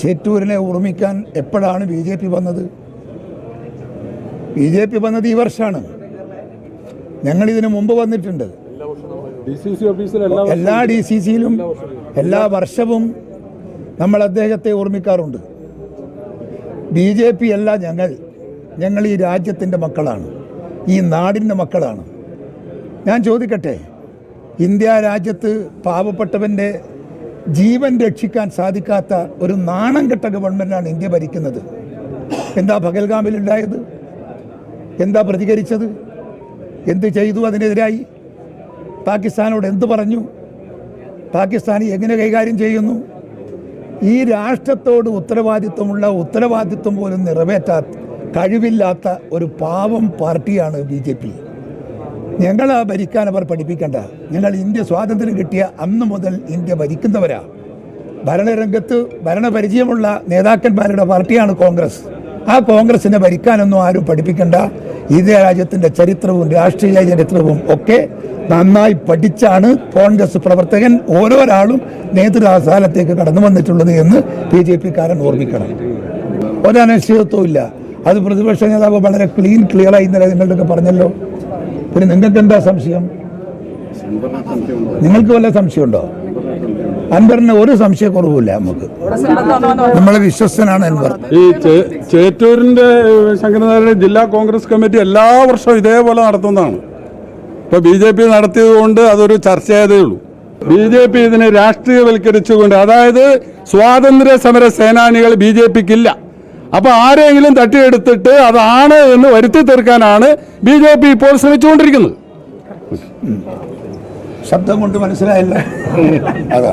ചേറ്റൂരിനെ ഓർമ്മിക്കാൻ എപ്പോഴാണ് B J P വന്നത്? ബി ജെ പി വന്നത് ഈ വർഷമാണ് ഞങ്ങൾ ഇതിനു മുമ്പ് വന്നിട്ടുണ്ട്. എല്ലാ ഡി സി സിയിലും എല്ലാ വർഷവും നമ്മൾ അദ്ദേഹത്തെ ഓർമ്മിക്കാറുണ്ട്. ബി ജെ പി അല്ല ഞങ്ങൾ. ഞങ്ങൾ ഈ രാജ്യത്തിന്റെ മക്കളാണ്. ഈ നാടിന്റെ മക്കളാണ്. ഞാൻ ചോദിക്കട്ടെ ഇന്ത്യ രാജ്യത്ത് പാവപ്പെട്ടവന്റെ ജീവൻ രക്ഷിക്കാൻ സാധിക്കാത്ത ഒരു നാണം കെട്ട ഗവൺമെന്റാണ് ഇന്ത്യ ഭരിക്കുന്നത്. എന്താ പകൽഗാമിലുണ്ടായത് എന്താ പ്രതികരിച്ചത്? എന്ത് ചെയ്തു അതിനെതിരായി? പാകിസ്ഥാനോട് എന്ത് പറഞ്ഞു? പാകിസ്ഥാനി എങ്ങനെ കൈകാര്യം ചെയ്യുന്നു? ഈ രാഷ്ട്രത്തോട് ഉത്തരവാദിത്വമുള്ള ഉത്തരവാദിത്വം പോലും നിറവേറ്റാത്ത കഴിവില്ലാത്ത ഒരു പാവം പാർട്ടിയാണ് ബി ജെ പി. ഞങ്ങൾ ആ ഭരിക്കാൻ അവർ പഠിപ്പിക്കേണ്ട. ഞങ്ങൾ ഇന്ത്യ സ്വാതന്ത്ര്യം കിട്ടിയ അന്ന് മുതൽ ഇന്ത്യ ഭരിക്കുന്നവരാ. ഭരണരംഗത്ത് ഭരണപരിചയമുള്ള നേതാക്കന്മാരുടെ പാർട്ടിയാണ് കോൺഗ്രസ്. ആ കോൺഗ്രസിനെ ഭരിക്കാനൊന്നും ആരും പഠിപ്പിക്കേണ്ട. ഇന്ത്യ രാജ്യത്തിന്റെ ചരിത്രവും രാഷ്ട്രീയ ചരിത്രവും ഒക്കെ നന്നായി പഠിച്ചാണ് കോൺഗ്രസ് പ്രവർത്തകൻ ഓരോരാളും നേതൃസ്ഥാനത്തേക്ക് കടന്നു വന്നിട്ടുള്ളത് എന്ന് ബി ജെ പിക്കാരൻ ഓർമ്മിക്കണം. ഒരനിശ്ചിതത്വം ഇല്ല. അത് പ്രതിപക്ഷ നേതാവ് വളരെ ക്ലീൻ ക്ലിയറായി ഇന്നലെ നിങ്ങളുടെയൊക്കെ പറഞ്ഞല്ലോ. പിന്നെ നിങ്ങൾക്ക് എന്താ സംശയം? നിങ്ങൾക്ക് വല്ല സംശയമുണ്ടോ? അൻവറിന് ഒരു സംശയക്കുറവുമില്ല നമുക്ക്. നമ്മളെ വിശ്വസ്തനാണ് അൻവർ. ഈ ചേറ്റൂരിന്റെ ശങ്കരനാരായണ ജില്ലാ കോൺഗ്രസ് കമ്മിറ്റി എല്ലാ വർഷവും ഇതേപോലെ നടത്തുന്നതാണ്. ഇപ്പൊ ബി ജെ പി നടത്തിയത് കൊണ്ട് അതൊരു ചർച്ചയായതേ ഉള്ളൂ. ബി ജെ പി ഇതിനെ രാഷ്ട്രീയവൽക്കരിച്ചുകൊണ്ട് അതായത് സ്വാതന്ത്ര്യ സമര സേനാനികൾ ബി ജെ പിക്കില്ല. അപ്പൊ ആരെങ്കിലും തട്ടിയെടുത്തിട്ട് അതാണ് എന്ന് വരുത്തി തീർക്കാനാണ് ബി ജെ പി ഇപ്പോൾ ശ്രമിച്ചുകൊണ്ടിരിക്കുന്നത്. ശബ്ദം കൊണ്ട് മനസ്സിലായില്ല. അതാ.